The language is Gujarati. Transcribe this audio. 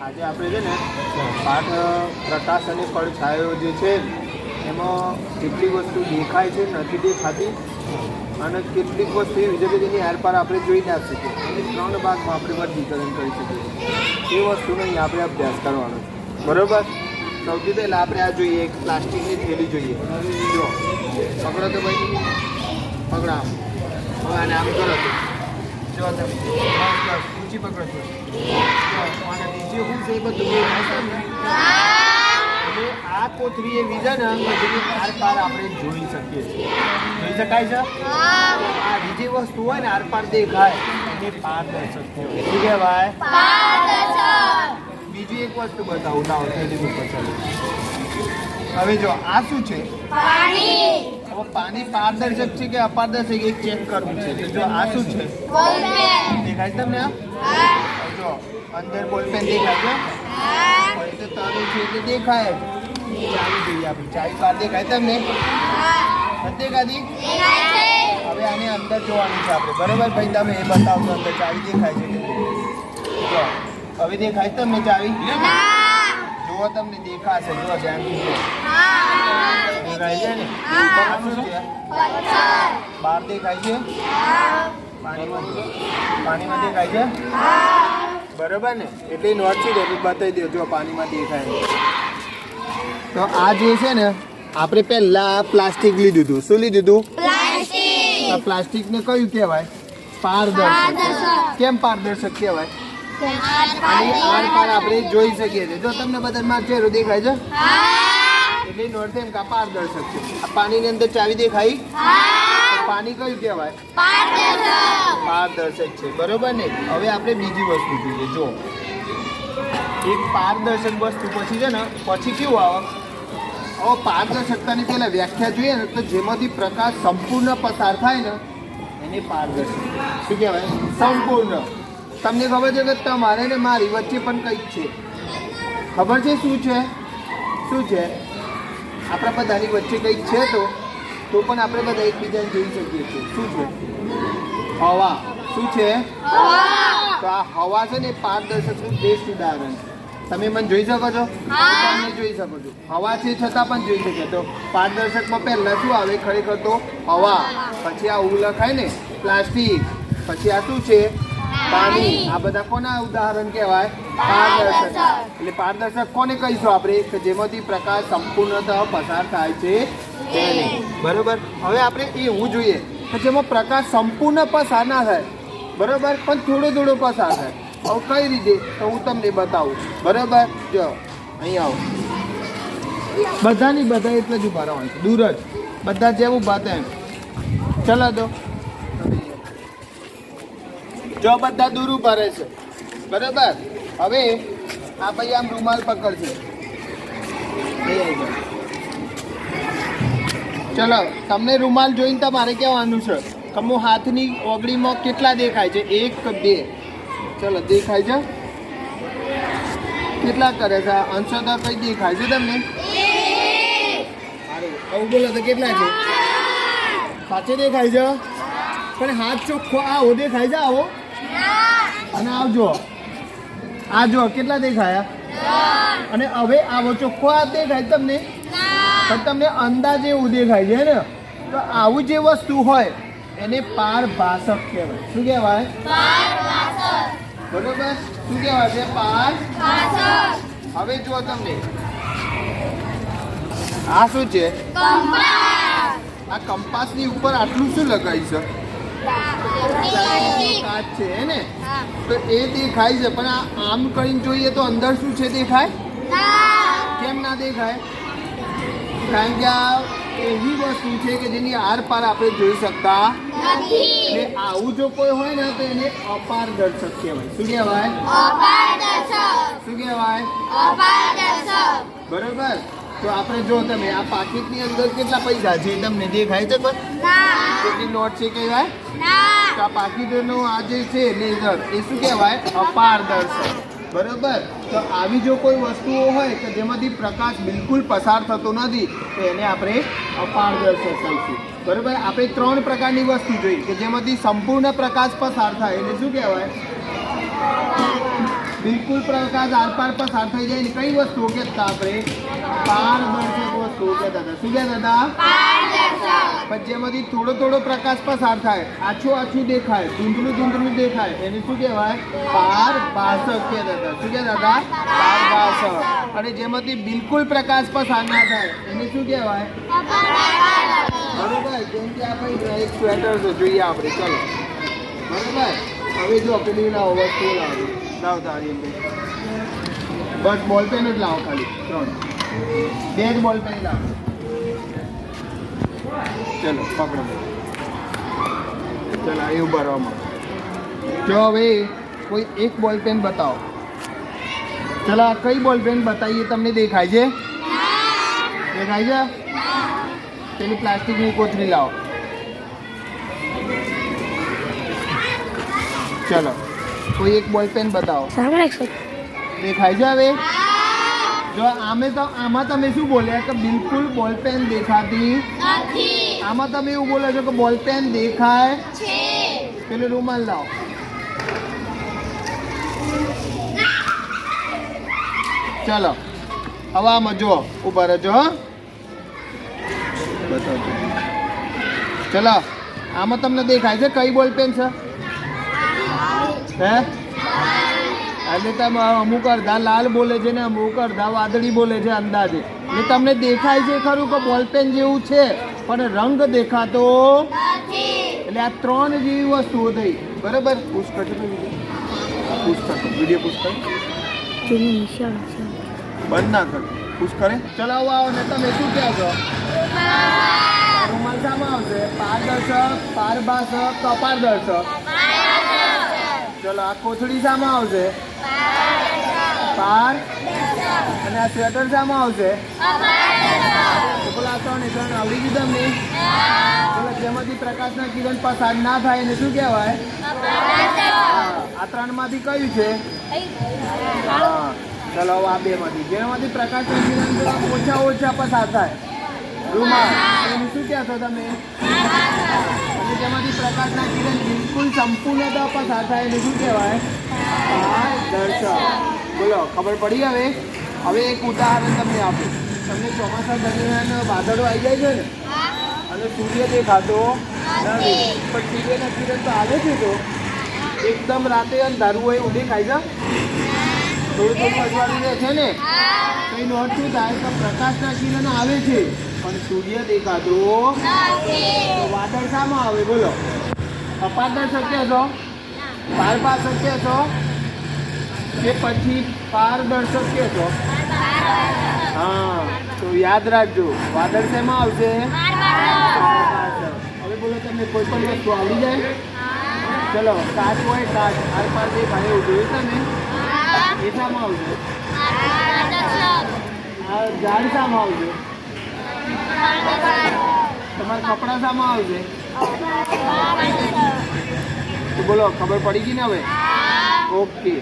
આજે આપણે છે ને પાઠ, પ્રકાશ અને ફળ છાયો જે છે, એમાં કેટલીક વસ્તુ દેખાય છે, નથી દેખાતી અને કેટલીક વસ્તુ એવી છે કે જેની આરપાર આપણે જોઈ ના શકીએ. એની ત્રણ ભાગમાં આપણે વર્ગીકરણ કરી શકીએ. એ વસ્તુનો અહીં આપણે અભ્યાસ કરવાનો છે. બરોબર? સૌથી પહેલાં આપણે આ જોઈએ, એક પ્લાસ્ટિકની થેલી જોઈએ. જો, પકડો તો ભાઈ. પકડા હવે આને આમ કરો જો તમે. બસ પકડો છો. અને બીજી શું છે એ બધું ને. એટલે આ કોથળી એ છે ને કે જેની આર પાર આપણે જોઈ શકીએ છીએ. જોઈ શકાય છે? આ બીજી વસ્તુ હોય ને, આરપાર દેખાય, એને પારદર્શક શું કહેવાય? બીજી એક વસ્તુ બતાવું લાવો હોય હવે જો, આ શું છે? હવે પાણી પારદર્શક છે કે અપારદર્શક એક ચેક કરવું છે? તો જો આ શું છે? દેખાય છે તમને આ? જો અંદર બોલપેન દેખાય છે? તો તારું છે એટલે દેખાય. ચાલી જોઈએ આપણે. ચાવી બહાર દેખાય તમને? દેખાતી? હવે આને અંદર જોવાનું છે આપણે. બરોબર? ભાઈ તમે એ બતાવશો અંદર ચાવી દેખાય છે જો હવે દેખાય છે તમને ચાવી? જુઓ તમને દેખાશે. જુઓ ધ્યાનથી જુઓ દેખાય છે ને ઉપર છે બરોબર ને એટલી નોટ છે બતાવી દો જો પાણીમાં દેખાય તો આ જે છે ને આપણે પહેલા પ્લાસ્ટિક લીધું હતું શું લીધું હતું આ પ્લાસ્ટિકને કયું કહેવાય પારદર્શક. કેમ પારદર્શક કહેવાય અને આર પાર આપણે જોઈ શકીએ છીએ જો તમને બધામાં ચહેરો દેખાય છે એટલે નોટ એમ કે પારદર્શક છે. આ પાણીની અંદર ચાવી દેખાઈ પાણી કયું કહેવાય? પારદર્શક. છે. બરોબર ને? હવે આપણે બીજી વસ્તુ જોઈએ. જો એક પારદર્શક વસ્તુ પછી છે ને પછી કેવું આવે? હવે પારદર્શકતાની પહેલાં વ્યાખ્યા જોઈએ ને તો જેમાંથી પ્રકાશ સંપૂર્ણ પસાર થાય ને એને પારદર્શક શું કહેવાય? સંપૂર્ણ. તમને ખબર છે કે તમારે ને મારી વચ્ચે પણ કંઈક છે. ખબર છે શું છે? શું છે? આપણા બધાની વચ્ચે કંઈક છે તો તો પણ આપણે બધા એકબીજાને જોઈ શકીએ છીએ. શું છે? હવા. શું છે? તો આ હવા છે ને પારદર્શકનું બેસ્ટ ઉદાહરણ છે. તમે મને જોઈ શકો છો? તમને જોઈ શકો છો. હવા છે છતાં પણ જોઈ શકે. તો પારદર્શકમાં પહેલાં શું આવે? ખરેખર તો હવા. પછી આ ઉ લખાય ને પ્લાસ્ટિક. પછી આ શું છે? પાણી. આ બધા કોના ઉદાહરણ કહેવાય? પારદર્શક. એટલે પારદર્શક કોને કહીશું આપણે? કે જેમાંથી પ્રકાશ સંપૂર્ણતઃ પસાર થાય છે તેને. બરોબર? હવે આપણે એવું જોઈએ કે જેમાં પ્રકાશ સંપૂર્ણ પસાર ના થાય. બરોબર? પણ થોડો થોડો પસાર થાય. હવે કઈ રીતે? તો હું તમને બતાવું. બરોબર? જો અહીં આવો. બધાની બધા એટલે જ ઊભા રહેવાનું છે. દૂર જ. બધા જેવું ઊભા હતા એમ ચલો તો. જો બધા દૂર ઊભા છે બરાબર? હવે આ ભાઈ આમ રૂમાલ પકડશે. ચલો, તમને રૂમાલ જોઈને તમારે કહેવાનું છે કે હું હાથની ઓગળીમાં કેટલા દેખાય છે? એક બે? ચલો, દેખાય છે? કેટલા કરે છે? અંશો તો કઈ દેખાય છે તમને? આવું બોલો તો કેટલા છે? સાચે દેખાય છે? પણ હાથ ચોખ્ખો આવો, દેખાય છે આવો? અને આવજો. આ જો કેટલા દેખાયા? અને હવે આવો ચોખ્ખો હાથ દેખાય તમને? પણ તમને અંદાજ એવું દેખાય છે ને? તો આવું જે વસ્તુ હોય એને પારભાષક કહેવાય. શું કહેવાય? બરોબર? શું કહેવાય છે? પાર હવે જુઓ તમને. આ શું છે? આ કંપાસની ઉપર આટલું શું લગાવી છે? કાચ છે હે ને? તો એ દેખાય છે પણ આ આમ કરીને જોઈએ તો અંદર શું છે દેખાય કેમ ના દેખાય? કારણ કે આ એવી વસ્તુ છે કે જેની આર પાર આપણે જોઈ શકતા એટલે આવું જો કોઈ હોય ને તો એને અપારદર્શક કહેવાય. શું કહેવાય? શું કહેવાય? બરોબર? તો આપણે જો તમે આ પાકીટની અંદર કેટલા પૈસા છે તમને દેખાય છે પણ કેટલી નોટ છે કહેવાય? તો આ આ જે છે લેઝર એ શું કહેવાય? અપારદર્શક. બરોબર? તો આવી જો કોઈ વસ્તુઓ હોય કે જેમાંથી પ્રકાશ બિલકુલ પસાર થતો નથી, તો એને આપણે અપારદર્શક કહીશું. બરોબર? આપણે ત્રણ પ્રકારની વસ્તુ જોઈ કે જેમાંથી સંપૂર્ણ પ્રકાશ પસાર થાય. એને શું કહેવાય? બિલકુલ પ્રકાશ આરપાર પસાર થઈ જાય ને કઈ વસ્તુઓ કહેતા આપણે? પારદર્શક વસ્તુઓ કહેતા હતા. શું કહેતા હતા? જેમાંથી થોડો થોડો પ્રકાશ પસાર થાય. આછું આછું દેખાય. ધૂંધળું ધૂંધળું દેખાય. એને શું કહેવાય? પારભાષક કહેતા હતા શું કહેતા હતા પારભાષક અને જેમાંથી બિલકુલ પ્રકાશ પસાર ના થાય, એને શું કહેવાય? બરોબર. જેમ કે આપણે એક સ્વેટર છે જોઈએ આપણે. ચલો. બરોબર. હવે જો પેલી લાવો, વસ્તુ લાવો. લાવ તારી બસ બોલ પેન જ લાવો ખાલી. ત્રણ. બે જ બોલ પેન લાવો. ચલો પકડો ચલો એવું ભરવામાં જો હવે કોઈ એક બોલ પેન બતાવો. ચલો આ કઈ બોલ પેન બતાવીએ તમને દેખાય છે? દેખાય છે? પેલી પ્લાસ્ટિકની કોથળી લાવો. ચલો કોઈ એક બોલ પેન બતાવો. સાંભળે છે. દેખાય છે હવે? જો આમે તો આમાં તમે શું બોલ્યા કે બિલકુલ બોલ પેન દેખાતી આમાં તમે એવું બોલો છો કે બોલ પેન દેખાય? પેલું રૂમાલ લાવો. ચલો હવે આમાં જુઓ ઊભા રહેજો હો. બતાવજો. ચલો આમાં તમને દેખાય છે કઈ બોલ પેન છે? હે? એટલે તમે અમુક અડધા લાલ બોલે છે ને અમુક અડધા વાદળી બોલે છે અંદાજે. એટલે તમને દેખાય છે ખરું કે બોલપેન જેવું છે? પણ રંગ દેખાતો એટલે આ ત્રણ જેવી વસ્તુઓ થઈ. બરાબર? વીડિયો પુસ્તક? કરજો વીડિયો તેની બંધ ના કરો. પુશ કરે આવો ને તમે શું કહો છો? રૂમાલ શામાં આવશે. પારદર્શક પારભાષક અપારદર્શક? ચલો આ કોથળી શામાં આવશે પાર. અને આ સ્વેટર શામાં આવશે પેલા ત્રણ ત્રણ આવડી ગયું તમને? પેલા જેમાંથી પ્રકાશના કિરણ પસાર ના થાય એને શું કહેવાય? આ ત્રણમાંથી કયું છે? ચલો આ બે માંથી જેમાંથી પ્રકાશના કિરણ ઓછા ઓછા પસાર થાય. રૂમાલ. એનું શું કહેશો તમે? જેમાંથી પ્રકાશના કિરણ બિલકુલ સંપૂર્ણતા પસાર થાય શું કહેવાય? પારદર્શક બોલો, ખબર પડી હવે? હવે એક ઉદાહરણ તમને આપું. તમને ચોમાસા દરમિયાન વાદળો આવી જાય છે ને? અને સૂર્ય દેખાતો. નથી પણ સૂર્યના કિરણ તો આવે છે તો. એકદમ રાતે અંધારું હોય એવું દેખાય છે? થોડું થોડું અજવાળું રહે છે ને? તો નોંધતું થાય તો પ્રકાશના કિરણ આવે છે. પણ સૂર્ય દેખાતો. તો. વાદળ શામાં આવે બોલો. અપારદર્શક શક્ય છો? પારપા શક્ય છો? કે પછી પારદર્શક કે છો? હા તો યાદ રાખજો. વાદળ શેમાં આવશે? હવે બોલો તમને કોઈ પણ વસ્તુ આવી જાય? ચલો કાચ હોય કાચ. આર પાર ભાઈ એવું જોયું તમે એ શામાં આવશે. ઝાડ શામાં આવશે. તમારા કપડાં શામાં આવશે? તો બોલો ખબર પડી ગઈ ને હવે? ઓકે.